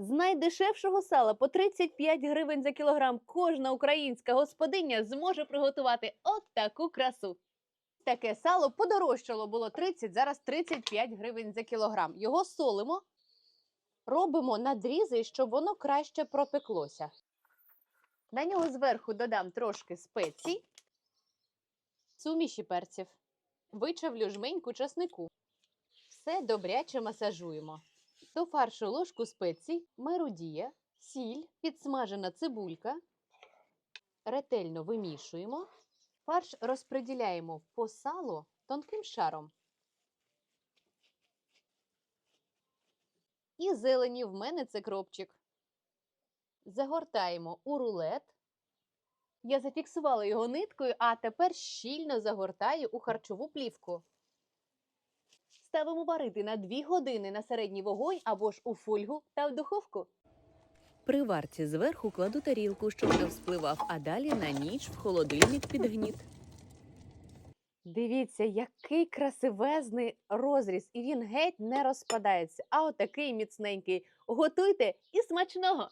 З найдешевшого сала по 35 гривень за кілограм кожна українська господиня зможе приготувати от таку красу. Таке сало подорожчало було 30, зараз 35 гривень за кілограм. Його солимо, робимо надрізи, щоб воно краще пропеклося. На нього зверху додам трошки спецій, суміші перців, вичавлю жменьку часнику. Все добряче масажуємо. До фаршу ложку спецій, мерудія, сіль, підсмажена цибулька. Ретельно вимішуємо. Фарш розподіляємо по салу тонким шаром. І зелені в мене це кропчик. Загортаємо у рулет. Я зафіксувала його ниткою, а тепер щільно загортаю у харчову плівку. Ставимо варити на 2 години на середній вогонь або ж у фольгу та в духовку. При варці зверху кладу тарілку, щоб не вспливав, а далі на ніч в холодильник під гніт. Дивіться, який красивезний розріз, і він геть не розпадається. А отакий міцненький. Готуйте і смачного!